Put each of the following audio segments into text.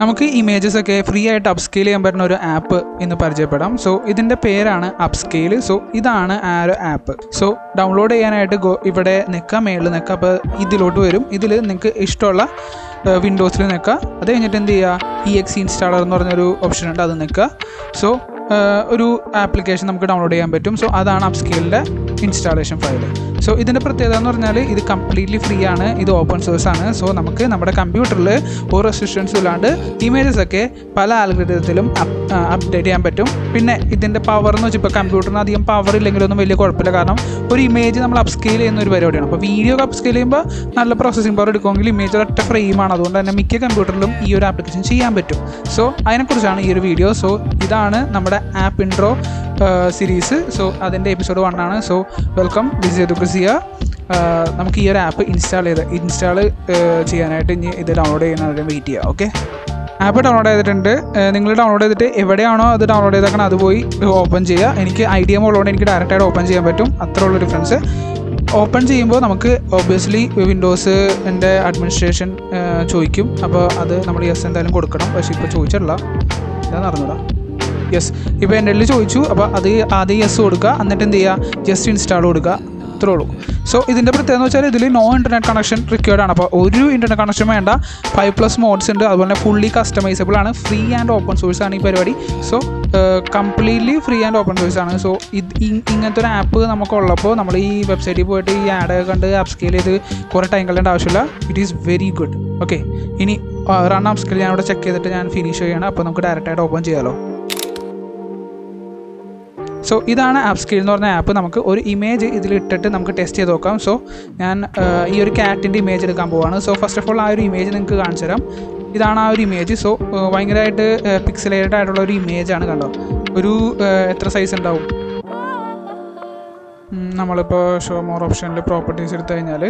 നമുക്ക് ഇമേജസ് ഒക്കെ ഫ്രീ ആയിട്ട് അപ്സ്കെയിൽ ചെയ്യാൻ പറ്റുന്ന ഒരു ആപ്പ് എന്ന് പരിചയപ്പെടാം. സോ ഇതിന്റെ പേരാണ് അപ്സ്കെയിൽ സോ ഇതാണ് ആ ഒരു ആപ്പ് സോ ഡൗൺലോഡ് ചെയ്യാനായിട്ട് ഇവിടെ നിൽക്കുക മേളിൽ നിൽക്കുക അപ്പോൾ ഇതിലോട്ട് വരും. ഇതിൽ നിങ്ങൾക്ക് ഇഷ്ടമുള്ള വിൻഡോസിൽ നിൽക്കുക അത് കഴിഞ്ഞിട്ട് എന്ത് ചെയ്യുക ഇ എക്സ് ഇൻസ്റ്റാളർ എന്ന് പറഞ്ഞൊരു ഓപ്ഷൻ ഉണ്ട്. അത് നിൽക്കുക സോ ഒരു ആപ്ലിക്കേഷൻ നമുക്ക് ഡൗൺലോഡ് ചെയ്യാൻ പറ്റും. സോ അതാണ് അപ്സ്കെയിലിന്റെ ഇൻസ്റ്റാളേഷൻ ഫയൽ സോ ഇതിന്റെ പ്രത്യേകത എന്ന് പറഞ്ഞാൽ ഇത് കംപ്ലീറ്റ്ലി ഫ്രീ ആണ്. ഇത് ഓപ്പൺ സോഴ്സ് ആണ്. സോ നമുക്ക് നമ്മുടെ കമ്പ്യൂട്ടറിൽ ഒരു റെസ്ട്രിക്ഷൻസും ഇല്ലാണ്ട് ഇമേജസ് ഒക്കെ പല ആൽഗ്രഹത്തിലും അപ്ഡേറ്റ് ചെയ്യാൻ പറ്റും. പിന്നെ ഇതിന്റെ പവർ എന്ന് വെച്ചാൽ ഇപ്പോൾ കമ്പ്യൂട്ടറിന് അധികം പവർ ഇല്ലെങ്കിലൊന്നും വലിയ കുഴപ്പമില്ല. കാരണം ഒരു ഇമേജ് നമ്മൾ അപ്സ്കെയിൽ ചെയ്യുന്ന ഒരു പരിപാടിയാണ്. അപ്പോൾ വീഡിയോ അപ്സ്കെയിൽ ചെയ്യുമ്പോൾ നല്ല പ്രോസസ്സിംഗ് പവർ എടുക്കുമെങ്കിൽ ഇമേജ് ഒറ്റ ഫ്രെയിമാണ് അതുകൊണ്ട് തന്നെ മിക്ക കമ്പ്യൂട്ടറിലും ഈ ഒരു ആപ്ലിക്കേഷൻ ചെയ്യാൻ പറ്റും. സോ അതിനെക്കുറിച്ചാണ് ഈ ഒരു വീഡിയോ സോ ഇതാണ് നമ്മുടെ ആപ്പ് ഇൻട്രോ സീരീസ് സോ അതിന്റെ എപ്പിസോഡ് വൺ ആണ്. സോ വെൽക്കം ദിസ് എദുക്രസിയ നമുക്ക് ഈ ഒരു ആപ്പ് ഇൻസ്റ്റാൾ ചെയ്ത് ഇൻസ്റ്റാൾ ചെയ്യാനായിട്ട് ഇനി ഇത് ഡൗൺലോഡ് ചെയ്യുന്നവരെ വെയിറ്റ് ചെയ്യുക ഓക്കെ ആപ്പ് ഡൗൺലോഡ് ചെയ്തിട്ടുണ്ട്. നിങ്ങൾ ഡൗൺലോഡ് ചെയ്തിട്ട് എവിടെയാണോ അത് ഡൗൺലോഡ് ചെയ്തേക്കണം അത് പോയി ഓപ്പൺ ചെയ്യുക എനിക്ക് ഐ ഡി എം ഉള്ളതുകൊണ്ട് എനിക്ക് ഡയറക്റ്റായിട്ട് ഓപ്പൺ ചെയ്യാൻ പറ്റും. അത്ര ഉള്ള ഡിഫറൻസ് ഓപ്പൺ ചെയ്യുമ്പോൾ നമുക്ക് ഒബ്വിയസ്ലി വിൻഡോസ് എന്റെ അഡ്മിനിസ്ട്രേഷൻ ചോദിക്കും. അപ്പോൾ അത് നമ്മൾ യെസ് എന്തായാലും കൊടുക്കണം. പക്ഷേ ഇപ്പോൾ ചോദിച്ചിട്ടില്ല. ഞാൻ അറിഞ്ഞൂടാ യെസ് ഇപ്പോൾ എന്റെ ചോദിച്ചു. അപ്പോൾ അത് ആദ്യം യെസ് കൊടുക്കുക. എന്നിട്ട് എന്ത് ചെയ്യുക? ജസ്റ്റ് ഇൻസ്റ്റാൾ കൊടുക്കുക. അത്രേ ഉള്ളൂ. സോ ഇതിന്റെ പ്രത്യേകത എന്ന് വെച്ചാൽ ഇതിൽ നോ ഇന്റർനെറ്റ് കണക്ഷൻ റിക്വയർഡ് ആണ്. അപ്പോൾ ഒരു ഇന്റർനെറ്റ് കണക്ഷൻ വേണ്ട. ഫൈവ് പ്ലസ് മോഡ്സ് ഉണ്ട്. അതുപോലെ തന്നെ ഫുള്ളി കസ്റ്റമൈസബിൾ ആണ്. ഫ്രീ ആൻഡ് ഓപ്പൺ സോഴ്സ് ആണ് ഈ പരിപാടി. So completely free and open source ആണ്. സോ ഇത് ഇങ്ങനത്തെ ഒരു ആപ്പ് നമുക്കുള്ളപ്പോൾ നമ്മൾ ഈ വെബ്സൈറ്റിൽ പോയിട്ട് ഈ ആഡ് കണ്ട് ആപ്പ് സ്കെയിൽ ചെയ്ത് കുറേ ടൈം കളയേണ്ട ആവശ്യമില്ല. It is very good okay ഇനി റൺ ആപ്പ് സ്കെയിൽ ഞാൻ ഇവിടെ ചെക്ക് ചെയ്തിട്ട് ഞാൻ ഫിനിഷ് ചെയ്യണം. അപ്പോൾ നമുക്ക് ഡയറക്റ്റായിട്ട് ഓപ്പൺ ചെയ്യാമല്ലോ സോ ഇതാണ് ആപ്പ് സ്കിൽ എന്ന് പറഞ്ഞ ആപ്പ് നമുക്ക് ഒരു ഇമേജ് ഇതിൽ ഇട്ടിട്ട് നമുക്ക് ടെസ്റ്റ് ചെയ്ത് നോക്കാം. സോ ഞാൻ ഈ ഒരു ക്യാറ്റിന്റെ ഇമേജ് എടുക്കാൻ പോവാണ്. സോ ഫസ്റ്റ് ഓഫ് ഓൾ ആ ഒരു ഇമേജ് നിങ്ങൾക്ക് കാണിച്ചു തരാം. ഇതാണ് ആ ഒരു ഇമേജ് സോ ഭയങ്കരമായിട്ട് പിക്സലേറ്റഡ് ആയിട്ടുള്ള ഒരു ഇമേജ് ആണ് കണ്ടോ? ഒരു എത്ര സൈസ് ഉണ്ടാവും? നമ്മളിപ്പോൾ ഷോ മോർ ഓപ്ഷനിൽ പ്രോപ്പർട്ടീസ് എടുത്തു കഴിഞ്ഞാൽ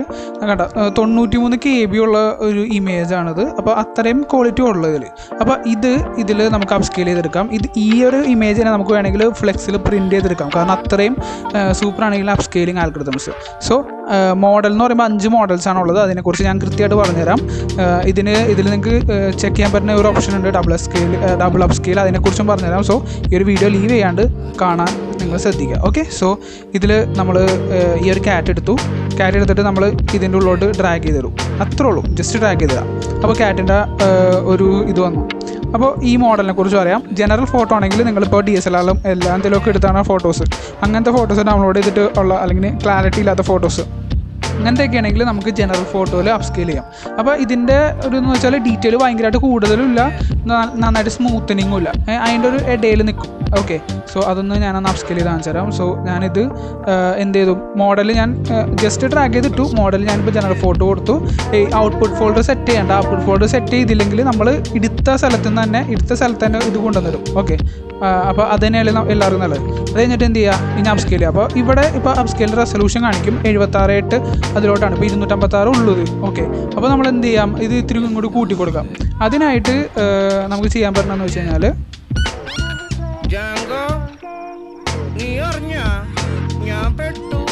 കണ്ട തൊണ്ണൂറ്റി മൂന്ന് കെ ബി ഉള്ള ഒരു ഇമേജ് ആണിത്. അപ്പോൾ അത്രയും ക്വാളിറ്റി ഉള്ളത് ഇതിൽ അപ്പോൾ ഇത് ഇതിൽ നമുക്ക് അപ്സ്കെയിൽ ചെയ്തെടുക്കാം. ഇത് ഈ ഒരു ഇമേജിനെ നമുക്ക് വേണമെങ്കിൽ ഫ്ലെക്സിൽ പ്രിന്റ് ചെയ്തെടുക്കാം. കാരണം അത്രയും ആണെങ്കിൽ അപ്സ്കെയിലിംഗ് ആൽഗറിതംസ് സോ മോഡൽ എന്ന് പറയുമ്പോൾ അഞ്ച് മോഡൽസ് ഉള്ളത്. അതിനെക്കുറിച്ച് ഞാൻ കൃത്യമായിട്ട് പറഞ്ഞുതരാം. ഇതിന് ഇതിൽ നിങ്ങൾക്ക് ചെക്ക് ചെയ്യാൻ പറ്റുന്ന ഒരു ഓപ്ഷൻ ഉണ്ട്. Double scale double upscale അതിനെക്കുറിച്ചും പറഞ്ഞുതരാം. സോ ഈ ഒരു വീഡിയോ ലീവ് ചെയ്യാണ്ട് കാണാൻ നിങ്ങൾ ശ്രദ്ധിക്കുക. ഓക്കെ സോ ഇതിൽ നമ്മൾ ഈ ഒരു ക്യാറ്റ് എടുത്തു. ക്യാറ്റ് എടുത്തിട്ട് നമ്മൾ ഇതിന്റെ ഉള്ളോട്ട് ഡ്രാഗ് ചെയ്ത് തരും അത്രേ ഉള്ളൂ. ജസ്റ്റ് ഡ്രാഗ് ചെയ്ത് തരാം അപ്പോൾ ക്യാറ്റിന്റെ ഒരു ഇത് വന്നു. അപ്പോൾ ഈ മോഡലിനെ കുറിച്ച് പറയാം. ജനറൽ ഫോട്ടോ ആണെങ്കിൽ നിങ്ങളിപ്പോൾ ഡി എസ് എൽ ആറിലും എല്ലാ എന്തെങ്കിലുമൊക്കെ എടുത്താണ് ഫോട്ടോസ് അങ്ങനത്തെ ഫോട്ടോസ് ഡൗൺലോഡ് ചെയ്തിട്ട് ഉള്ള അല്ലെങ്കിൽ ക്ലാരിറ്റി ഇല്ലാത്ത ഫോട്ടോസ് അങ്ങനത്തെയൊക്കെ ആണെങ്കിൽ നമുക്ക് ജനറൽ ഫോട്ടോയിൽ അപ്സ്കെയിൽ ചെയ്യാം. അപ്പോൾ ഇതിന്റെ ഒരു എന്ന് വെച്ചാൽ ഡീറ്റെയിൽ ഭയങ്കരമായിട്ട് കൂടുതലും ഇല്ല നന്നായിട്ട് സ്മൂത്തനിങ്ങും ഇല്ല. അതിന്റെ ഒരു ഇടയിൽ നിൽക്കും ഓക്കെ സോ അതൊന്ന് ഞാനൊന്ന് അപ്സ്കെയിൽ ചെയ്ത് കാണിച്ചു തരാം. സോ ഞാനിത് എന്ത് ചെയ്തു? മോഡൽ ഞാൻ ജസ്റ്റ് ട്രാക്ക് ചെയ്തിട്ടു. മോഡൽ ഞാനിപ്പോൾ ജനറൽ ഫോട്ടോ കൊടുത്തു. ഈ ഔട്ട്പുട്ട് ഫോൾഡർ സെറ്റ് ചെയ്യേണ്ട. ഔട്ട്പുട്ട് ഫോൾഡർ സെറ്റ് ചെയ്തില്ലെങ്കിൽ നമ്മൾ എടുത്ത സ്ഥലത്ത് നിന്ന് തന്നെ എടുത്ത സ്ഥലത്ത് തന്നെ ഇത് കൊണ്ടുവന്നിടും ഓക്കെ അപ്പോൾ അത് തന്നെയാണ് ന- എല്ലാവർക്കും നല്ലത്. അത് കഴിഞ്ഞിട്ട് എന്ത് ചെയ്യുക ഇനി അപ്സ്കെയിൽ ചെയ്യുക അപ്പോൾ ഇവിടെ ഇപ്പോൾ അപ്സ്കെയിലിന്റെ റെസൊല്യൂഷൻ കാണിക്കും. എഴുപത്താറ് എട്ട് അതിലോട്ടാണ്. ഇപ്പോൾ ഇരുന്നൂറ്റമ്പത്താറ് ഉള്ളത്. ഓക്കെ അപ്പോൾ നമ്മൾ എന്ത് ചെയ്യാം? ഇത് ഇത്തിരി ഇങ്ങോട്ട് കൂട്ടി കൊടുക്കാം. അതിനായിട്ട് നമുക്ക് ചെയ്യാൻ പറ്റണമെന്ന് വെച്ച് കഴിഞ്ഞാൽ ഞാൻ പെട്ടു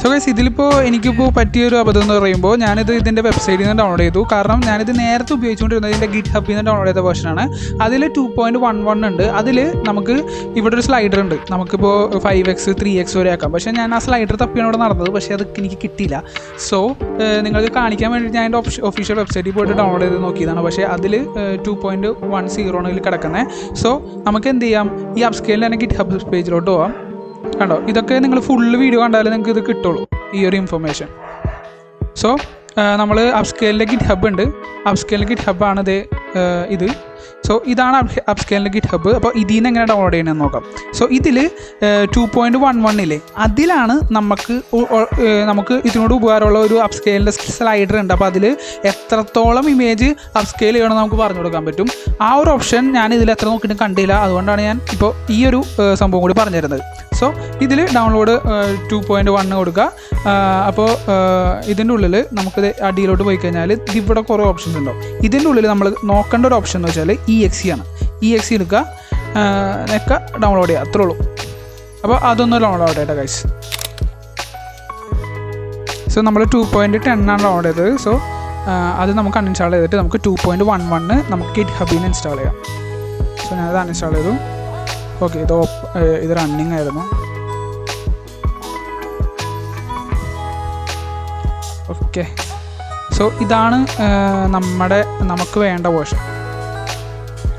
സോ ഗൈസ് ഇതിലിപ്പോൾ എനിക്കിപ്പോൾ പറ്റിയൊരു അബദ്ധം എന്ന് പറയുമ്പോൾ ഞാനിത് ഇതിന്റെ വെബ്സൈറ്റിൽ നിന്ന് ഡൗൺലോഡ് ചെയ്തു. കാരണം ഞാനിത് നേരത്തെ ഉപയോഗിച്ചുകൊണ്ടിരുന്നത് ഇതിന്റെ ഗിറ്റ് ഹബിൽ നിന്ന് ഡൗൺലോഡ് ചെയ്ത വേർഷനാണ് അതിൽ ടു പോയിന്റ് വൺ വൺ ഉണ്ട്. അതിൽ നമുക്ക് ഇവിടെ ഒരു സ്ലൈഡർ ഉണ്ട്. നമുക്കിപ്പോൾ ഫൈവ് എക്സ് ത്രീ എക്സ് വരെ ആക്കാം. പക്ഷേ ഞാൻ ആ സ്ലൈഡർ തപ്പിയാണ് ഇവിടെ നടന്നത്. പക്ഷേ അത് എനിക്ക് കിട്ടിയില്ല. സോ നിങ്ങൾക്ക് കാണിക്കാൻ വേണ്ടി ഞാൻ എന്റെ ഒഫീഷ്യൽ വെബ്സൈറ്റിൽ പോയിട്ട് ഡൗൺലോഡ് ചെയ്ത് നോക്കിയതാണ്. പക്ഷേ അതിൽ ടു പോയിന്റ് വൺ സീറോ ആണ് ഇതിൽ കിടക്കുന്നത് സോ നമുക്ക് എന്ത് ചെയ്യാം? ഈ അപ്സ്കെയിലിൽ തന്നെ ഗിറ്റ് ഹബ് പേജിലോട്ട് പോവാം. കണ്ടോ? ഇതൊക്കെ നിങ്ങൾ ഫുള്ള് വീഡിയോ കണ്ടാലേ നിങ്ങൾക്ക് ഇത് കിട്ടുള്ളൂ ഈ ഒരു ഇൻഫർമേഷൻ സോ നമ്മൾ അപ്സ്കെയിലിന്റെ ഗിറ്റ് ഹബ് ഉണ്ട്. അപ്സ്കെയിലിന്റെ ഗിറ്റ് ഹബ്ബാണ് ഇത് ഇത്. സോ ഇതാണ് അപ്സ്കെയിലിന്റെ ഗിറ്റ് ഹബ്ബ് അപ്പോൾ ഇതിൽ നിന്ന് എങ്ങനെ ഡൗൺലോഡ് ചെയ്യണമെന്ന് നോക്കാം സോ ഇതിൽ ടു പോയിന്റ് വൺ വണ്ണില്ലേ അതിലാണ് നമുക്ക് നമുക്ക് ഇതിനോട് ഉപകാരമുള്ള ഒരു അപ്സ്കെയിലിന്റെ സ്ലൈഡർ ഉണ്ട്. അപ്പോൾ അതിൽ എത്രത്തോളം ഇമേജ് അപ്സ്കെയിൽ ചെയ്യണമെന്ന് നമുക്ക് പറഞ്ഞു കൊടുക്കാൻ പറ്റും. ആ ഒരു ഓപ്ഷൻ ഞാൻ ഇതിൽ എത്ര നോക്കിയിട്ടും കണ്ടില്ല. അതുകൊണ്ടാണ് ഞാൻ ഇപ്പോൾ ഈ ഒരു സംഭവം കൂടി പറഞ്ഞു തരുന്നത്. സോ ഇതിൽ ഡൗൺലോഡ് ടു പോയിന്റ് വണ്ണ് കൊടുക്കുക. അപ്പോൾ ഇതിന്റെ ഉള്ളിൽ നമുക്ക് അടിയിലോട്ട് പോയി കഴിഞ്ഞാൽ ഇതിവിടെ കുറേ ഓപ്ഷൻസ് ഉണ്ടാവും. ഇതിന്റെ ഉള്ളിൽ നമ്മൾ നോക്കേണ്ട ഒരു ഓപ്ഷൻ എന്ന് വെച്ചാൽ ഇ എക്സ് സി ആണ്. ഇ എക്സ് സി എടുക്കുക നെക്ക ഡൗൺലോഡ് ചെയ്യുക അത്രേ ഉള്ളൂ. അപ്പോൾ അതൊന്ന് ഡൗൺലോഡ് ചെയ്യട്ടെ ഗൈസ് സോ നമ്മൾ ടു പോയിന്റ് ടെൻ ആണ് ഡൗൺലോഡ് ചെയ്തത്. സോ അത് നമുക്ക് അൺഇൻസ്റ്റാൾ ചെയ്തിട്ട് നമുക്ക് two point one one one git ഹബിന് ഇൻസ്റ്റാൾ ചെയ്യാം. സോ ഞാനത് അൺഇൻസ്റ്റാൾ ചെയ്തു. ഓക്കെ ഇത് ഇത് റണ്ണിങ് ആയിരുന്നു. ഓക്കെ സോ ഇതാണ് നമ്മുടെ നമുക്ക് വേണ്ട വേർഷൻ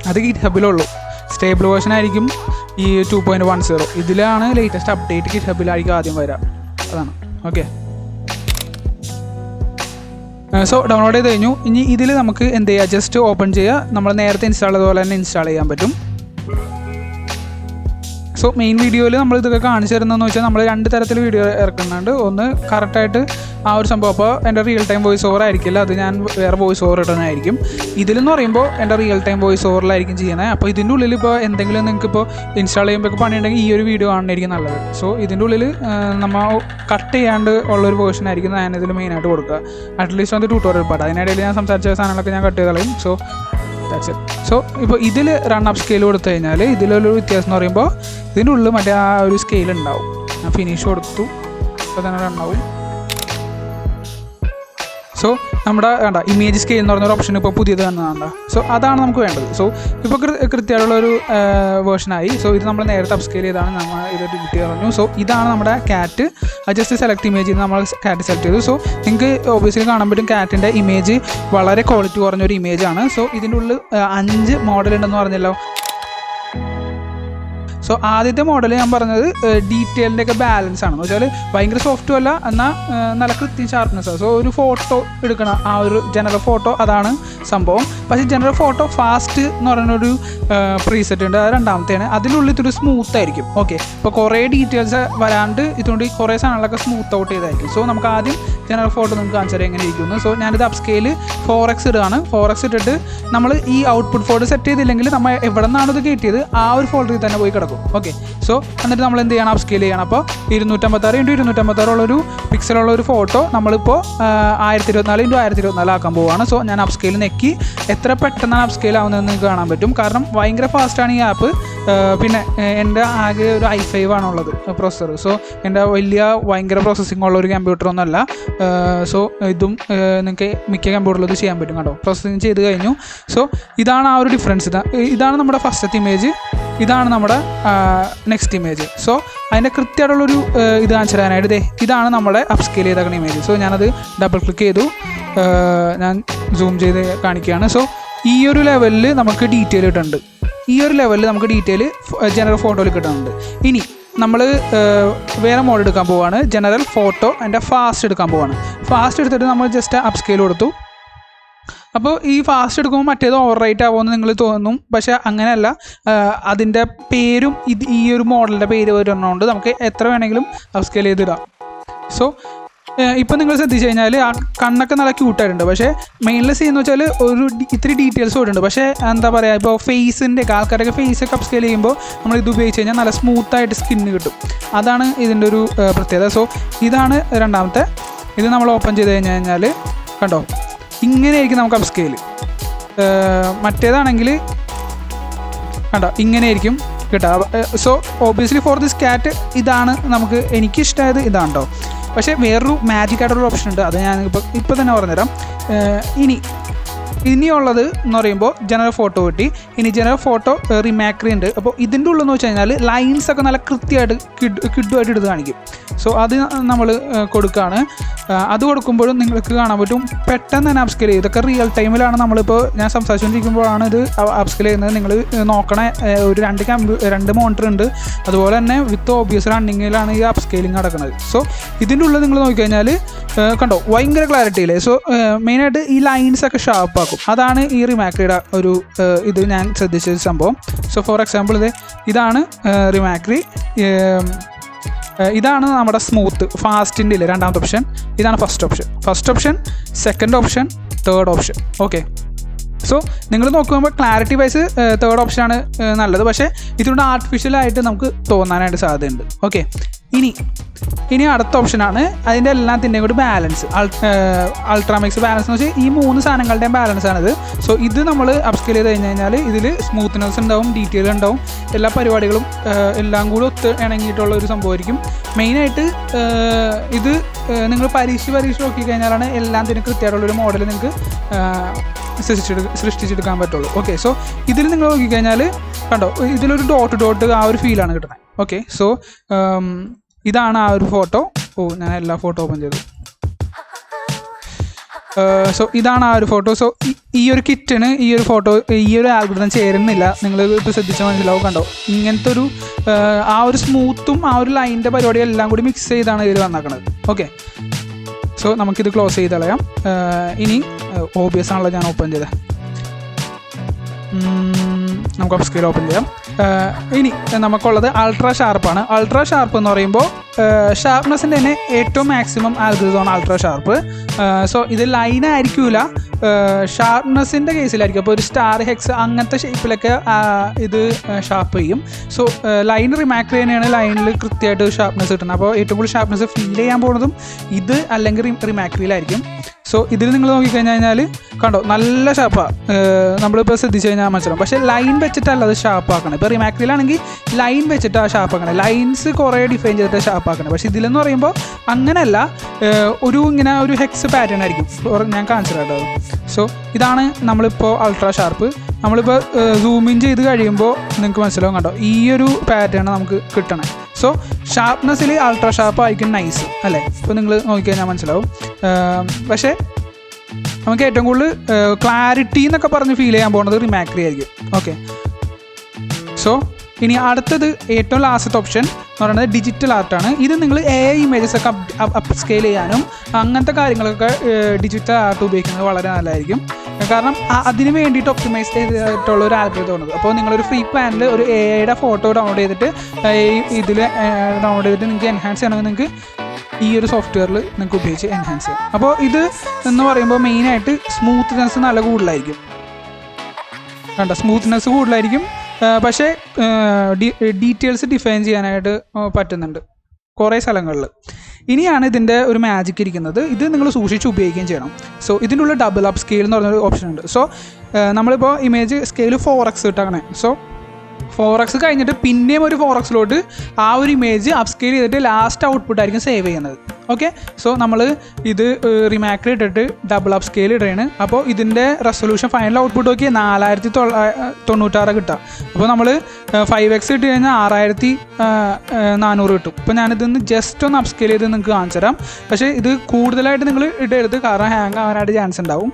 അത് ഗിറ്റ് ഹബിലുള്ളൂ സ്റ്റേബിൾ വേർഷൻ ആയിരിക്കും ഈ ടു പോയിന്റ് വൺ സീറോ ഇതിലാണ് ലേറ്റസ്റ്റ് അപ്ഡേറ്റ് ഗിറ്റ് ഹബിലായിരിക്കും ആദ്യം വരിക അതാണ്. ഓക്കെ സോ ഡൗൺലോഡ് ചെയ്ത് കഴിഞ്ഞു. ഇനി ഇതിൽ നമുക്ക് എന്ത് ചെയ്യുക ജസ്റ്റ് ഓപ്പൺ ചെയ്യുക നമ്മൾ നേരത്തെ ഇൻസ്റ്റാൾ ചെയ്തതുപോലെ തന്നെ ഇൻസ്റ്റാൾ ചെയ്യാൻ പറ്റും. സോ മെയിൻ വീഡിയോയിൽ നമ്മൾ ഇതൊക്കെ കാണിച്ചു തരുന്നതെന്ന് വെച്ചാൽ നമ്മൾ രണ്ട് തരത്തിൽ വീഡിയോ ഇറക്കുന്നുണ്ട്. ഒന്ന് കറക്റ്റായിട്ട് ആ ഒരു സംഭവം. അപ്പോൾ എന്റെ റിയൽ ടൈം വോയിസ് ഓവർ ആയിരിക്കില്ല. അത് ഞാൻ വേറെ വോയിസ് ഓവർ ഇടാനായിരിക്കും ഇതിലെന്ന് പറയുമ്പോൾ എന്റെ റിയൽ ടൈം വോയിസ് ഓവറിലായിരിക്കും ചെയ്യുന്നത്. അപ്പോൾ ഇതിന്റെ ഉള്ളിൽ ഇപ്പോൾ എന്തെങ്കിലും നിങ്ങൾക്ക് ഇപ്പോൾ ഇൻസ്റ്റാൾ ചെയ്യുമ്പോൾ പണിയുണ്ടെങ്കിൽ ഈ ഒരു വീഡിയോ കാണുന്നതായിരിക്കും നല്ലത്. സോ ഇതിന്റെ ഉള്ളിൽ നമ്മൾ കട്ട് ചെയ്യാണ്ട് ഉള്ളൊരു വേർഷൻ ആയിരിക്കും ഞാൻ ഇതിൽ മെയിനായിട്ട് കൊടുക്കുക. അറ്റ്ലീസ്റ്റ് വന്ന് ട്യൂട്ടോറിയൽ പാട്ട് അതിനിടയിൽ ഞാൻ സംസാരിച്ച സാധനങ്ങളൊക്കെ ഞാൻ കട്ട് ചെയ്ത് കളയും. സോ ദാറ്റ്സ് ഇറ്റ് സോ ഇപ്പോൾ ഇതിൽ റൺ അപ്പ് സ്കെയിൽ കൊടുത്തു കഴിഞ്ഞാൽ ഇതിലൊരു വ്യത്യാസം എന്ന് പറയുമ്പോൾ ഇതിന്റെ ഉള്ളിൽ മറ്റേ ആ ഒരു സ്കെയിൽ ഉണ്ടാവും. ഞാൻ ഫിനിഷ് കൊടുത്തു. അപ്പോൾ തന്നെ റൺ ആവും. സോ നമ്മുടെ വേണ്ട ഇമേജ് സ്കെയിൽ എന്ന് പറഞ്ഞൊരു ഓപ്ഷൻ ഇപ്പോൾ പുതിയത് വന്നതാണ് സോ അതാണ് നമുക്ക് വേണ്ടത്. സോ ഇപ്പോൾ കൃത്യമായിട്ടുള്ളൊരു വേർഷനായി സോ ഇത് നമ്മൾ നേരത്തെ അപ്സ്കെയിൽ ചെയ്താണ്. നമ്മൾ ഇത് ഡിലീറ്റ് പറഞ്ഞു. സോ ഇതാണ് നമ്മുടെ ക്യാറ്റ് ജസ്റ്റ് സെലക്ട് ഇമേജ് നമ്മൾ ക്യാറ്റ് സെലക്ട് ചെയ്തു. സോ നിങ്ങൾക്ക് ഓബിയസ്ലി കാണാൻ പറ്റും ക്യാറ്റിന്റെ ഇമേജ് വളരെ ക്വാളിറ്റി കുറഞ്ഞൊരു ഇമേജ് ആണ്. സോ ഇതിന്റെ ഉള്ളിൽ അഞ്ച് മോഡൽ ഉണ്ടെന്ന് പറഞ്ഞല്ലോ. സോ ആദ്യത്തെ മോഡൽ ഞാൻ പറഞ്ഞത് ഡീറ്റെയിലിന്റെ ഒക്കെ ബാലൻസ് ആണ്. എന്ന് വെച്ചാൽ ഭയങ്കര സോഫ്റ്റും അല്ല എന്നാൽ നല്ല കൃത്യം ഷാർപ്നെസ്സാണ് സോ ഒരു ഫോട്ടോ എടുക്കണം ആ ഒരു ജനറൽ ഫോട്ടോ അതാണ് സംഭവം. പക്ഷേ ജനറൽ ഫോട്ടോ ഫാസ്റ്റ് എന്ന് പറയുന്നൊരു പ്രീസെറ്റ് ഉണ്ട്. അത് രണ്ടാമത്തെയാണ്. അതിനുള്ളിൽ ഇതൊരു സ്മൂത്ത് ആയിരിക്കും. ഓക്കെ ഇപ്പോൾ കുറേ ഡീറ്റെയിൽസ് വരാണ്ട് ഇതുകൊണ്ട് കുറേ സാധനങ്ങളൊക്കെ സ്മൂത്ത് ഔട്ട് ചെയ്തായിരിക്കും. സോ നമുക്ക് ആദ്യം ജനറൽ ഫോട്ടോ നമുക്ക് കാണിച്ചു തരാം എങ്ങനെ ഇരിക്കുന്നു സോ ഞാനിത് അപ് സ്കെയിൽ ഫോർ എക്സ് ഇടുകയാണ്. ഫോർ എക്സ് ഇട്ടിട്ട് നമ്മൾ ഈ ഔട്ട്പുട്ട് ഫോട്ടോ സെറ്റ് ചെയ്തില്ലെങ്കിൽ നമ്മൾ എവിടെ നിന്നാണ് ഇത് കയറ്റിയത് ആ ഒരു ഫോൾഡറിൽ തന്നെ പോയി കിടക്കും. ഓക്കെ സോ എന്നിട്ട് നമ്മൾ എന്ത് ചെയ്യണം? അപ് സ്കെയിൽ ചെയ്യണം. അപ്പോൾ ഇരുന്നൂറ്റമ്പത്താറ് ഇന്റു ഇരുന്നൂറ്റമ്പത്താറ് ഉള്ളൊരു പിക്സലുള്ള ഒരു ഫോട്ടോ നമ്മളിപ്പോൾ ആയിരത്തി ഇരുപത്തിനാല് ഇന്റു ആയിരത്തി ഇരുപത്തിനാല് ആക്കാൻ പോവുകയാണ് സോ ഞാൻ അപ് സ്കെയിൽ നെക്കി എത്ര പെട്ടെന്നാണ് അപ് സ്കെയിൽ ആവുന്നതെന്ന് നിങ്ങൾക്ക് കാണാൻ പറ്റും. കാരണം ഭയങ്കര ഫാസ്റ്റാണ് ഈ ആപ്പ് പിന്നെ എന്റെ ആകെ ഒരു ഐ ഫൈവ് ആണുള്ളത് പ്രോസസ്സർ സോ എന്റെ വലിയ ഭയങ്കര പ്രോസസ്സിംഗ് ഉള്ള ഒരു കമ്പ്യൂട്ടർ ഒന്നുമല്ല സോ ഇതും നിങ്ങൾക്ക് മിക്ക കമ്പ്യൂട്ടറിലും ഇത് ചെയ്യാൻ പറ്റും കേട്ടോ. പ്രോസസ്സിങ് ചെയ്ത് കഴിഞ്ഞു. സോ ഇതാണ് ആ ഒരു ഡിഫറൻസ് ഇതാ ഇതാണ് നമ്മുടെ ഫസ്റ്റത്തെ ഇമേജ് ഇതാണ് നമ്മുടെ നെക്സ്റ്റ് ഇമേജ് സോ അതിന്റെ കൃത്യമായിട്ടുള്ളൊരു ഇത് കാണിച്ചു തരാനായിട്ട് ദേ ഇതാണ് നമ്മുടെ അപ്സ്കെയിൽ ചെയ്തേക്കുന്ന ഇമേജ് സോ ഞാനത് ഡബിൾ ക്ലിക്ക് ചെയ്തു. ഞാൻ സൂം ചെയ്ത് കാണിക്കുകയാണ്. സോ ഈ ഒരു ലെവലിൽ നമുക്ക് ഡീറ്റെയിൽ കിട്ടുന്നുണ്ട്. ഈ ഒരു ലെവലിൽ നമുക്ക് ഡീറ്റെയിൽ ജനറൽ ഫോട്ടോയിൽ കിട്ടുന്നുണ്ട്. ഇനി നമ്മൾ വേറെ മോഡ് എടുക്കാൻ പോവാണ്. ജനറൽ ഫോട്ടോ അതിന്റെ ഫാസ്റ്റ് എടുക്കാൻ പോവാണ്. ഫാസ്റ്റ് എടുത്തിട്ട് നമ്മൾ ജസ്റ്റ് അപ് സ്കെയിൽ കൊടുത്തു. അപ്പോൾ ഈ ഫാസ്റ്റ് എടുക്കുമ്പോൾ മറ്റേത് ഓവർ റൈറ്റ് ആവുമെന്ന് നിങ്ങൾ തോന്നും. പക്ഷേ അങ്ങനെയല്ല. അതിന്റെ പേരും ഇത് ഈ ഒരു മോഡലിന്റെ പേര് വരുന്നതുകൊണ്ട് നമുക്ക് എത്ര വേണമെങ്കിലും അപ്സ്കേൽ ചെയ്തിടാം. സോ ഇപ്പം നിങ്ങൾ ശ്രദ്ധിച്ചു കഴിഞ്ഞാൽ ആ കണ്ണൊക്കെ നല്ല ക്യൂട്ടായിട്ടുണ്ട് പക്ഷേ മെയിൻലെസ് ചെയ്യുന്ന വെച്ചാൽ ഒരു ഇത്തിരി ഡീറ്റെയിൽസ് ഉണ്ട് പക്ഷേ എന്താ പറയുക ഇപ്പോൾ ഫേസിന്റെ ആൾക്കാരൊക്കെ ഫേസൊക്കെ അപ്സ്കേൽ ചെയ്യുമ്പോൾ നമ്മൾ ഇത് ഉപയോഗിച്ച് കഴിഞ്ഞാൽ നല്ല സ്മൂത്തായിട്ട് സ്കിന്ന് കിട്ടും. അതാണ് ഇതിന്റെ ഒരു പ്രത്യേകത. സോ ഇതാണ് രണ്ടാമത്തെ. ഇത് നമ്മൾ ഓപ്പൺ ചെയ്ത് കഴിഞ്ഞ് കഴിഞ്ഞാൽ കണ്ടോ? ഇങ്ങനെയായിരിക്കും നമുക്ക് അപ്സ്കെയിൽ മറ്റേതാണെങ്കിൽ കണ്ടോ ഇങ്ങനെയായിരിക്കും കേട്ടോ. So obviously for this cat ഇതാണ് നമുക്ക് എനിക്കിഷ്ടമായത് ഇതാണ് കേട്ടോ പക്ഷേ വേറൊരു മാജിക് ആയിട്ടുള്ള ഓപ്ഷൻ ഉണ്ട്. അത് ഞാൻ ഇപ്പോൾ ഇപ്പോൾ തന്നെ പറഞ്ഞുതരാം. ഇനി ഇനിയുള്ളത് എന്ന് പറയുമ്പോൾ ജനറൽ ഫോട്ടോ കിട്ടി. ഇനി ജനറൽ ഫോട്ടോ റിമാക്രി ഉണ്ട്. അപ്പോൾ ഇതിന്റെ ഉള്ളെന്ന് വെച്ച് കഴിഞ്ഞാൽ ലൈൻസ് ഒക്കെ നല്ല കൃത്യമായിട്ട് കിഡ് കിഡുമായിട്ട് എടുത്ത് കാണിക്കും. സോ അത് നമ്മൾ കൊടുക്കുകയാണ് അത് കൊടുക്കുമ്പോഴും നിങ്ങൾക്ക് കാണാൻ പറ്റും. പെട്ടെന്ന് തന്നെ അപ്സ്കെയിൽ ചെയ്യും. ഇതൊക്കെ റിയൽ ടൈമിലാണ് നമ്മളിപ്പോൾ ഞാൻ സംസാരിച്ചുകൊണ്ടിരിക്കുമ്പോഴാണ് ഇത് അപ്സ്കെയിൽ ചെയ്യുന്നത്. നിങ്ങൾ നോക്കണ. ഒരു രണ്ട് കമ്പ്യൂ രണ്ട് മോണിറ്റർ ഉണ്ട്. അതുപോലെ തന്നെ വിത്ത് ഓബിയസ് റണ്ണിങ്ങിലാണ് ഈ അപ്സ്കെയിലിംഗ് നടക്കുന്നത്. സോ ഇതിന്റെ ഉള്ളിൽ നിങ്ങൾ നോക്കിക്കഴിഞ്ഞാൽ കണ്ടോ? ഭയങ്കര ക്ലാരിറ്റി ഇല്ലേ? സോ മെയിനായിട്ട് ഈ ലൈൻസ് ഒക്കെ ഷാർപ്പ് ആക്കും അതാണ് ഈ റിമാക്രിയുടെ ഒരു ഇത് ഞാൻ ശ്രദ്ധിച്ച സംഭവം. സോ ഫോർ എക്സാമ്പിൾ ഇത് ഇതാണ് റിമാക്രി ഇതാണ് നമ്മുടെ സ്മൂത്ത് ഫാസ്റ്റിന്റെ ഇല്ല രണ്ടാമത്തെ ഓപ്ഷൻ ഇതാണ് first option first option second option third option okay so നിങ്ങൾ നോക്കുമ്പോൾ ക്ലാരിറ്റി വൈസ് തേർഡ് ഓപ്ഷനാണ് നല്ലത്. പക്ഷേ ഇതിലൂടെ ആർട്ടിഫിഷ്യലായിട്ട് നമുക്ക് തോന്നാനായിട്ട് സാധ്യതയുണ്ട്. ഓക്കെ ഇനി ഇനി അടുത്ത ഓപ്ഷനാണ് അതിന്റെ എല്ലാത്തിന്റെയും കൂടി ബാലൻസ് അൾട്രാമിക്സ് ബാലൻസ് എന്ന് വെച്ചാൽ ഈ മൂന്ന് സാധനങ്ങളുടെയും ബാലൻസ് ആണിത്. സോ ഇത് നമ്മൾ അപ്സ്കെയിൽ ചെയ്ത് കഴിഞ്ഞ് കഴിഞ്ഞാൽ ഇതിൽ സ്മൂത്ത്നെസ് ഉണ്ടാവും ഡീറ്റെയിൽ ഉണ്ടാവും എല്ലാ പരിപാടികളും എല്ലാം കൂടി ഒത്ത് ഇണങ്ങിയിട്ടുള്ള ഒരു സംഭവമായിരിക്കും മെയിനായിട്ട് ഇത് നിങ്ങൾ പരീക്ഷ പരീക്ഷ നോക്കി കഴിഞ്ഞാലാണ് എല്ലാത്തിനും കൃത്യമായിട്ടുള്ളൊരു മോഡൽ നിങ്ങൾക്ക് സൃഷ്ടിച്ചെടു സൃഷ്ടിച്ചെടുക്കാൻ പറ്റുള്ളൂ. ഓക്കെ സോ ഇതിൽ നിങ്ങൾ നോക്കിക്കഴിഞ്ഞാൽ കണ്ടോ ഇതിലൊരു ഡോട്ട് ഡോട്ട് ആ ഒരു ഫീലാണ് കിട്ടുന്നത് ഓക്കെ സോ ഇതാണ് ആ ഒരു ഫോട്ടോ ഓ ഞാൻ എല്ലാ ഫോട്ടോ ഓപ്പൺ ചെയ്തു. സോ ഇതാണ് ആ ഒരു ഫോട്ടോ സോ ഈ ഒരു കിറ്റിന് ഈ ഒരു ഫോട്ടോ ഈ ഒരു ആൽബം ചേരുന്നില്ല. നിങ്ങൾ ഇപ്പോൾ ശ്രദ്ധിച്ചാൽ മനസ്സിലാവും കണ്ടോ? ഇങ്ങനത്തെ ഒരു ആ ഒരു സ്മൂത്തും ആ ഒരു ലൈനിന്റെ പരിപാടി എല്ലാം കൂടി മിക്സ് ചെയ്താണ് ഇതിൽ വന്നേക്കണത്. ഓക്കെ സോ നമുക്കിത് ക്ലോസ് ചെയ്ത് കളയാം. ഇനി ഓബിയസ് ആണല്ലോ ഞാൻ ഓപ്പൺ ചെയ്തത് നമുക്ക് ഓഫ് സ്കെയിൽ ഓപ്പൺ ചെയ്യാം. ഇനി നമുക്കുള്ളത് അൾട്രാ ഷാർപ്പാണ് അൾട്രാ ഷാർപ്പ് എന്ന് പറയുമ്പോൾ ഷാർപ്നെസ്സിന്റെ തന്നെ ഏറ്റവും മാക്സിമം ആൽഗിസമാണ് അൾട്രാ ഷാർപ്പ് സോ ഇത് ലൈൻ ആയിരിക്കൂല. ഷാർപ്നെസ്സിന്റെ കേസിലായിരിക്കും അപ്പോൾ ഒരു സ്റ്റാർ ഹെക്സ് അങ്ങനത്തെ ഷേപ്പിലൊക്കെ ഇത് ഷാർപ്പ് ചെയ്യും. സോ ലൈൻ റിമാക്ട് ചെയ്യുന്നതാണ് ലൈനിൽ കൃത്യമായിട്ട് ഷാർപ്നെസ് കിട്ടുന്നത്. അപ്പോൾ ഏറ്റവും കൂടുതൽ ഷാർപ്നെസ് ഫീൽ ചെയ്യാൻ പോകുന്നതും ഇത് അല്ലെങ്കിൽ റിമാക്രിയിലായിരിക്കും സോ ഇതിൽ നിങ്ങൾ നോക്കിക്കഴിഞ്ഞ് കഴിഞ്ഞാൽ കണ്ടോ നല്ല ഷാപ്പാണ് നമ്മളിപ്പോൾ ശ്രദ്ധിച്ചു കഴിഞ്ഞാൽ മനസ്സിലാവും പക്ഷേ ലൈൻ വെച്ചിട്ടല്ല അത് ഷാപ്പാക്കണം ഇപ്പോൾ റിമാക്രിയിലാണെങ്കിൽ ലൈൻ വെച്ചിട്ട് ആ ഷാപ്പാക്കണം ലൈൻസ് കുറേ ഡിഫൈൻ ചെയ്തിട്ട് ഷാപ്പാക്കണം പക്ഷേ ഇതിലെന്ന് പറയുമ്പോൾ അങ്ങനെയല്ല ഒരു ഇങ്ങനെ ഒരു ഹെക്സ് പാറ്റേൺ ആയിരിക്കും. ഞാൻ കാണിച്ചു കേട്ടോ സോ ഇതാണ് നമ്മളിപ്പോൾ അൾട്രാ ഷാർപ്പ് നമ്മളിപ്പോൾ സൂം ഇൻ ചെയ്ത് കഴിയുമ്പോൾ നിങ്ങൾക്ക് മനസ്സിലാവും കണ്ടോ? ഈ ഒരു പാറ്റേൺ നമുക്ക് കിട്ടണം. സോ ഷാർപ്നെസ്സിൽ അൾട്രാ ഷാർപ്പ് ആയിരിക്കും നൈസ് അല്ലേ? ഇപ്പോൾ നിങ്ങൾ നോക്കിക്കഴിഞ്ഞാൽ മനസ്സിലാവും. പക്ഷേ നമുക്ക് ഏറ്റവും കൂടുതൽ ക്ലാരിറ്റി എന്നൊക്കെ പറഞ്ഞ് ഫീൽ ചെയ്യാൻ പോകുന്നത് റിമാക്രി ആയിരിക്കും. ഓക്കെ സോ ഇനി അടുത്തത് ഏറ്റവും ലാസ്റ്റത്തെ ഓപ്ഷൻ എന്ന് പറയുന്നത് ഡിജിറ്റൽ ആർട്ടാണ് ഇത് നിങ്ങൾ എ ഇമേജസ് ഒക്കെ അപ്പ് സ്കെയിൽ ചെയ്യാനും അങ്ങനത്തെ കാര്യങ്ങളൊക്കെ ഡിജിറ്റൽ ആർട്ട് ഉപയോഗിക്കുന്നത് വളരെ നല്ലതായിരിക്കും. കാരണം അതിന് വേണ്ടിയിട്ട് ഒപ്റ്റിമൈസ് ചെയ്തിട്ടുള്ള ഒരു ആൽഗോരിതം ഉണ്ട് അപ്പോൾ നിങ്ങളൊരു ഫ്രീ പ്ലാനിൽ ഒരു എ ഐയുടെ ഫോട്ടോ ഡൗൺലോഡ് ചെയ്തിട്ട് ഇതിൽ ഡൗൺലോഡ് ചെയ്തിട്ട് നിങ്ങൾക്ക് എൻഹാൻസ് ചെയ്യണമെങ്കിൽ നിങ്ങൾക്ക് ഈ ഒരു സോഫ്റ്റ്വെയറിൽ നിങ്ങൾക്ക് ഉപയോഗിച്ച് എൻഹാൻസ് ചെയ്യാം. അപ്പോൾ ഇത് എന്ന് പറയുമ്പോൾ മെയിനായിട്ട് സ്മൂത്ത്നെസ് നല്ല കൂടുതലായിരിക്കും. കണ്ട? സ്മൂത്ത്നെസ് കൂടുതലായിരിക്കും. പക്ഷേ ഡീറ്റെയിൽസ് ഡിഫൈൻ ചെയ്യാനായിട്ട് പറ്റുന്നുണ്ട്. കുറേ സ്ഥലങ്ങളിൽ. ഇനിയാണ് ഇതിന്റെ ഒരു മാജിക് ഇരിക്കുന്നത്. ഇത് നിങ്ങൾ സൂക്ഷിച്ച് ഉപയോഗിക്കുകയും ചെയ്യണം. സോ ഇതിന്റെ ഉള്ള ഡബിൾ അപ്പ് സ്കെയിൽ എന്ന് പറഞ്ഞൊരു ഓപ്ഷൻ ഉണ്ട്. സോ നമ്മളിപ്പോൾ ഇമേജ് സ്കെയിൽ ഫോർ എക്സ് ഇട്ടങ്ങനെ സോ ഫോർ എക്സ് കഴിഞ്ഞിട്ട് പിന്നെയും ഒരു ഫോർ എക്സിലോട്ട് ആ ഒരു ഇമേജ് അപ്സ്കെയിൽ ചെയ്തിട്ട് ലാസ്റ്റ് ഔട്ട്പുട്ട് ആയിരിക്കും സേവ് ചെയ്യുന്നത്. ഓക്കെ സോ നമ്മൾ ഇത് റിമാക്രി ഇട്ടിട്ട് ഡബിൾ അപ്പ് സ്കെയിൽ ഇടുകയാണ് അപ്പോൾ ഇതിന്റെ റെസൊല്യൂഷൻ ഫൈനൽ ഔട്ട്പുട്ട് നോക്കി നാലായിരത്തി തൊണ്ണൂറ്റാറ് കിട്ടുക അപ്പോൾ നമ്മൾ ഫൈവ് എക്സ് ഇട്ട് കഴിഞ്ഞാൽ ആറായിരത്തി നാനൂറ് കിട്ടും. ഇപ്പോൾ ഞാനിതൊന്ന് ജസ്റ്റ് ഒന്ന് അപ്സ്കെയിൽ ചെയ്ത് നിങ്ങൾക്ക് കാണിച്ചു തരാം. പക്ഷേ ഇത് കൂടുതലായിട്ട് നിങ്ങൾ ഇടരുത് കാരണം ഹാങ് ആവാനായിട്ട് ചാൻസ് ഉണ്ടാവും.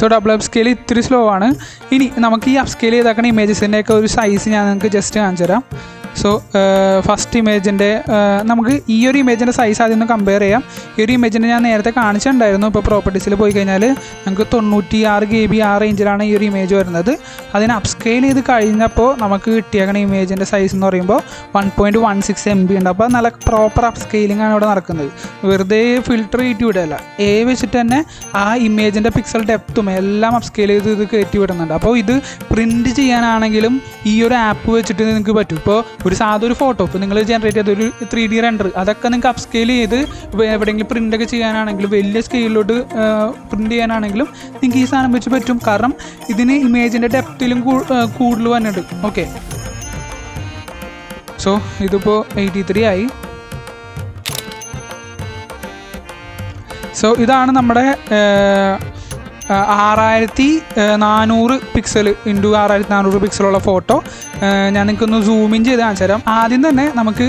സോ ഡബിൾ അപ്പ് സ്കെയിൽ ഇത്തിരി സ്ലോ ആണ്. ഇനി നമുക്ക് ഈ അപ്പ് സ്കെയിൽ ചെയ്താക്കണ ഇമേജസിന്റെയൊക്കെ ഒരു സൈസ് ഞാൻ നിങ്ങൾക്ക് ജസ്റ്റ് കാണിച്ചു തരാം. സോ ഫസ്റ്റ് ഇമേജിന്റെ നമുക്ക് ഈ ഒരു ഇമേജിന്റെ സൈസ് ആദ്യം ഒന്ന് കമ്പയർ ചെയ്യാം. ഈ ഒരു ഇമേജിന്റെ ഞാൻ നേരത്തെ കാണിച്ചിട്ടുണ്ടായിരുന്നു. ഇപ്പോൾ പ്രോപ്പർട്ടീസിൽ പോയി കഴിഞ്ഞാൽ നമുക്ക് തൊണ്ണൂറ്റി ആറ് കെ ബി ആ റേഞ്ചിലാണ് ഈ ഒരു ഇമേജ് വരുന്നത്. അതിന് അപ്സ്കെയിൽ ചെയ്ത് കഴിഞ്ഞപ്പോൾ നമുക്ക് കിട്ടിയേക്കണ ഇമേജിന്റെ സൈസ് എന്ന് പറയുമ്പോൾ one point one six M B ഉണ്ട്. അപ്പോൾ നല്ല പ്രോപ്പർ അപ്സ്കെയിലിംഗ് ആണ് ഇവിടെ നടക്കുന്നത്. വെറുതെ ഫിൽട്ടർ കയറ്റി വിടുകയല്ല എ വെച്ചിട്ട് തന്നെ ആ ഇമേജിന്റെ പിക്സൽ ഡെപ്തും എല്ലാം അപ്സ്കെയിൽ ചെയ്ത് ഇത് കയറ്റി വിടുന്നുണ്ട്. അപ്പോൾ ഇത് പ്രിന്റ് ചെയ്യാനാണെങ്കിലും ഈ ഒരു ആപ്പ് വെച്ചിട്ട് നിങ്ങൾക്ക് പറ്റും. ഇപ്പോൾ ഒരു സാധാ ഒരു ഫോട്ടോ ഇപ്പോൾ നിങ്ങൾ ജനറേറ്റ് ചെയ്ത ഒരു ത്രീ ഡി റെൻഡർ അതൊക്കെ നിങ്ങൾക്ക് അപ്സ്കെയിൽ ചെയ്ത് എവിടെയെങ്കിലും പ്രിന്റ് ഒക്കെ ചെയ്യാനാണെങ്കിലും വലിയ സ്കെയിലോട്ട് പ്രിന്റ് ചെയ്യാനാണെങ്കിലും നിങ്ങൾക്ക് ഈ സാധനം വെച്ച് പറ്റും. കാരണം ഇതിന് ഇമേജിന്റെ ഡെപ്തിലും കൂടുതൽ വന്നിട്ടുണ്ട് ഓക്കെ സോ ഇതിപ്പോൾ എയ്റ്റി ത്രീ ആയി. സോ ഇതാണ് നമ്മുടെ ആറായിരത്തി നാനൂറ് പിക്സൽ ഇന്റു ആറായിരത്തി നാനൂറ് പിക്സലുള്ള ഫോട്ടോ ഞാൻ നിങ്ങൾക്കൊന്ന് സൂം ഇൻ ചെയ്ത് കാണിച്ചു തരാം. ആദ്യം തന്നെ നമുക്ക്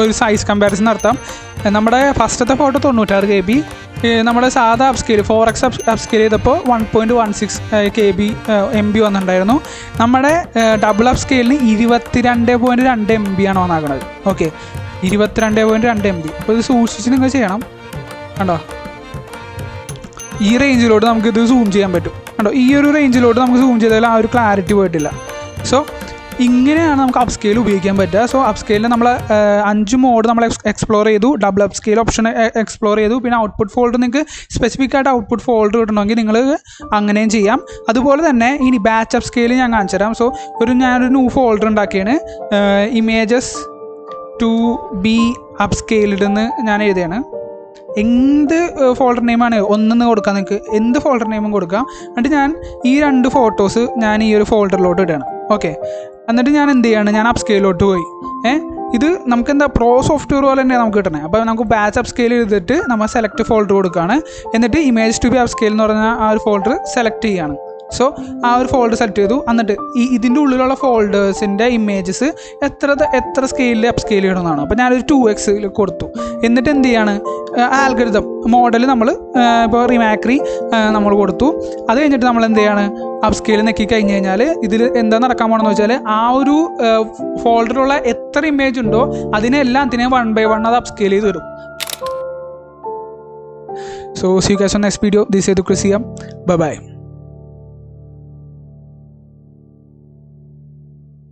ഒരു സൈസ് കമ്പാരിസൺ നടത്താം. നമ്മുടെ ഫസ്റ്റത്തെ ഫോട്ടോ തൊണ്ണൂറ്റാറ് കെ ബി നമ്മുടെ സാധാ അപ്സ്കെയിൽ ഫോർ എക്സ് അപ്സ്കെയിൽ ചെയ്തപ്പോൾ one point one six K B M B വന്നിട്ടുണ്ടായിരുന്നു. നമ്മുടെ ഡബിൾ അപ്പ് സ്കെയിലിന് ഇരുപത്തിരണ്ട് പോയിന്റ് രണ്ട് എം ബി ആണ് വന്നാക്കുന്നത് ഓക്കെ ഇരുപത്തിരണ്ട് പോയിന്റ് രണ്ട് എം ബി അപ്പോൾ ഇത് സൂക്ഷിച്ച് നിങ്ങൾ ചെയ്യണം. കണ്ടോ? ഈ റേഞ്ചിലോട്ട് നമുക്കിത് സൂം ചെയ്യാൻ പറ്റും. കണ്ടോ? ഈ ഒരു റേഞ്ചിലോട്ട് നമുക്ക് സൂം ചെയ്താൽ ആ ഒരു ക്ലാരിറ്റി പോയിട്ടില്ല. സോ ഇങ്ങനെയാണ് നമുക്ക് അപ് സ്കെയിൽ ഉപയോഗിക്കാൻ പറ്റുക. സോ അപ് സ്കെയിലിൽ നമ്മൾ അഞ്ച് മോഡ് നമ്മൾ എക്സ്പ്ലോർ ചെയ്തു. Double upscale option explore ചെയ്തു. പിന്നെ ഔട്ട്പുട്ട് ഫോൾഡർ നിങ്ങൾക്ക് സ്പെസിഫിക് ആയിട്ട് ഔട്ട്പുട്ട് ഫോൾഡർ കിട്ടണമെങ്കിൽ നിങ്ങൾ അങ്ങനെയും ചെയ്യാം. അതുപോലെ തന്നെ ഇനി ബാച്ച് അപ് സ്കെയിൽ ഞാൻ കാണിച്ചു തരാം. സോ ഒരു ഞാനൊരു ന്യൂ ഫോൾഡർ ഉണ്ടാക്കിയാണ്. ഇമേജസ് ടു ബി അപ് എന്ന് ഞാൻ എഴുതിയാണ്. എന്ത് ഫോൾഡർ നെയിമാണ് ഒന്നെന്ന് കൊടുക്കാം നിങ്ങൾക്ക് എന്ത് ഫോൾഡർ നെയിമും കൊടുക്കാം. എന്നിട്ട് ഞാൻ ഈ രണ്ട് ഫോട്ടോസ് ഞാൻ ഈ ഒരു ഫോൾഡറിലോട്ട് ഇടണം ഓക്കെ എന്നിട്ട് ഞാൻ എന്ത് ചെയ്യാണ്? ഞാൻ അപ് സ്കെയിലോട്ട് പോയി. ഏഹ് ഇത് നമുക്ക് എന്താ പ്രോ സോഫ്റ്റ്വെയർ പോലെ തന്നെ നമുക്ക് കിട്ടണേ. അപ്പോൾ നമുക്ക് ബാച്ച് അപ് സ്കെയിൽ ചെയ്തിട്ട് നമ്മൾ സെലക്ട് ഫോൾഡർ കൊടുക്കുകയാണ് എന്നിട്ട് image to be upscale എന്ന് പറഞ്ഞ ആ ഒരു ഫോൾഡർ സെലക്ട് ചെയ്യുകയാണ് സോ ആ ഒരു ഫോൾഡർ സെലക്ട് ചെയ്തു. എന്നിട്ട് ഈ ഇതിന്റെ ഉള്ളിലുള്ള ഫോൾഡേഴ്സിന്റെ ഇമേജസ് എത്ര എത്ര സ്കെയിലിൽ അപ് സ്കെയിൽ ചെയ്യണമെന്നാണ് അപ്പോൾ ഞാനൊരു ടു എക്സിൽ കൊടുത്തു. എന്നിട്ട് എന്ത് ചെയ്യാണ്? ആൽഗരിതം മോഡൽ നമ്മൾ ഇപ്പോൾ റിമാക്രി നമ്മൾ കൊടുത്തു. അത് കഴിഞ്ഞിട്ട് നമ്മൾ എന്ത് ചെയ്യാണ്? അപ് സ്കെയിൽ നെക്കി കഴിഞ്ഞ് കഴിഞ്ഞാൽ ഇതിൽ എന്താ നടക്കാൻ പോകണമെന്ന് വെച്ചാൽ ആ ഒരു ഫോൾഡറിലുള്ള എത്ര ഇമേജ് ഉണ്ടോ അതിനെല്ലാം അതിനെ വൺ ബൈ വൺ അത് അപ് സ്കെയിൽ ചെയ്ത് തരും so see cause on next video this ചെയ്തു ക്രിസ് ചെയ്യാം ബൈ